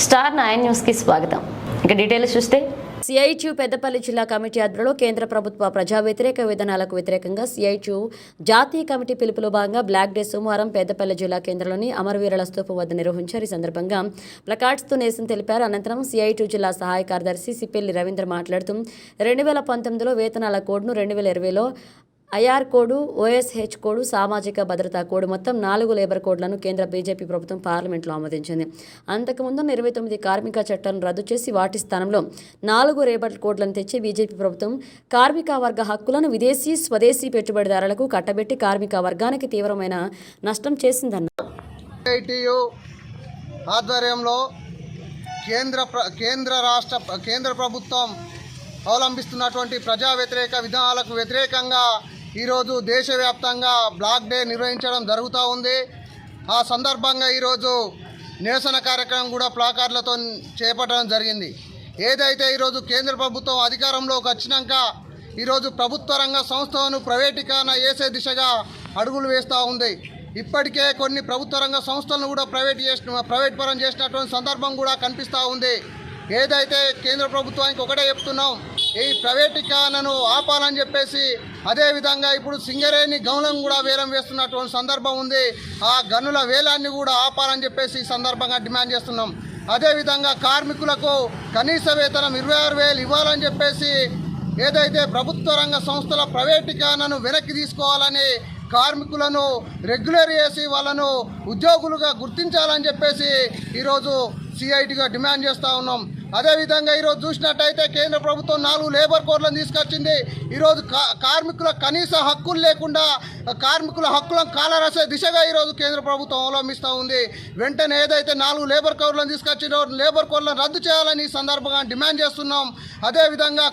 Star nine న్యూస్కి స్వాగతం. ఇక డీటెయిల్స్ చూస్తే సిఐటియు పెద్దపల్లి జిల్లా కమిటీ ఆధ్వర్యంలో కేంద్ర ప్రభుత్వ ప్రజా వ్యతిరేక విధానాలకు వ్యతిరేకంగా సిఐటియు జాతీయ కమిటీ పిలుపులో భాగంగా బ్లాక్ డే సోమవారం పెద్దపల్లి జిల్లా కేంద్రంలోని అమరవీరుల స్తూపం వద్ద నిర్వహించారు. ఈ సందర్భంగా ప్లకార్డ్స్తో నిరసన తెలిపారు. అనంతరం సిఐటియు జిల్లా సహాయ కార్యదర్శి సిపెల్లి రవీంద్ర మాట్లాడుతూ రెండు వేల పంతొమ్మిదిలో వేతనాల కోడ్ను రెండు వేల ఇరవైలో ఐఆర్ కోడ్ ఓఎస్హెచ్ కోడ్ సామాజిక భద్రతా కోడ్ మొత్తం నాలుగు లేబర్ కోడ్లను కేంద్ర బీజేపీ ప్రభుత్వం పార్లమెంట్లో ఆమోదించింది. అంతకుముందు ఇరవై తొమ్మిది కార్మిక చట్టాలను రద్దు చేసి వాటి స్థానంలో నాలుగు లేబర్ కోడ్లను తెచ్చి బీజేపీ ప్రభుత్వం కార్మిక వర్గ హక్కులను విదేశీ స్వదేశీ పెట్టుబడిదారులకు కట్టబెట్టి కార్మిక వర్గానికి తీవ్రమైన నష్టం చేసిందన్నారు ఆధ్వర్యంలో కేంద్ర ప్ర కేంద్ర రాష్ట్ర కేంద్ర ప్రభుత్వం అవలంబిస్తున్నటువంటి ప్రజా వ్యతిరేక విధానాలకు వ్యతిరేకంగా ఈరోజు దేశవ్యాప్తంగా బ్లాక్ డే నిర్వహించడం జరుగుతూ ఉంది. ఆ సందర్భంగా ఈరోజు నిరసన కార్యక్రమం కూడా ప్లాకార్లతో చేపట్టడం జరిగింది. ఏదైతే ఈరోజు కేంద్ర ప్రభుత్వం అధికారంలోకి వచ్చినాక ఈరోజు ప్రభుత్వ రంగ సంస్థలను ప్రైవేటీకరణ చేసే దిశగా అడుగులు వేస్తూ ఉంది. ఇప్పటికే కొన్ని ప్రభుత్వ రంగ సంస్థలను కూడా ప్రైవేట్ చేసిన ప్రైవేట్ పరం చేసినటువంటి సందర్భం కూడా కనిపిస్తూ ఉంది. ఏదైతే కేంద్ర ప్రభుత్వానికి ఒకటే చెప్తున్నాం ఈ ప్రైవేటీకరణను ఆపాలని చెప్పేసి అదేవిధంగా ఇప్పుడు సింగరేణి గనులను కూడా వేలం వేస్తున్నటువంటి సందర్భం ఉంది. ఆ గనుల వేలాన్ని కూడా ఆపాలని చెప్పేసి ఈ సందర్భంగా డిమాండ్ చేస్తున్నాం. అదేవిధంగా కార్మికులకు కనీస వేతనం ఇరవై ఆరు వేలు ఇవ్వాలని చెప్పేసి ఏదైతే ప్రభుత్వ రంగ సంస్థల ప్రైవేటీకరణను వెనక్కి తీసుకోవాలని కార్మికులను రెగ్యులర్ చేసి వాళ్ళను ఉద్యోగులుగా గుర్తించాలని చెప్పేసి ఈరోజు సిఐటిగా డిమాండ్ చేస్తూ ఉన్నాం. అదేవిధంగా ఈరోజు చూసినట్టయితే కేంద్ర ప్రభుత్వం నాలుగు లేబర్ కోడ్లను తీసుకొచ్చింది. ఈరోజు కా కార్మికుల కనీస హక్కులు లేకుండా కార్మికుల హక్కులను కాలరాసే దిశగా ఈరోజు కేంద్ర ప్రభుత్వం అవలంబిస్తూ ఉంది. వెంటనే ఏదైతే నాలుగు లేబర్ కోడ్లను తీసుకొచ్చిందో లేబర్ కోడ్లను రద్దు చేయాలని ఈ సందర్భంగా డిమాండ్ చేస్తున్నాం. అదేవిధంగా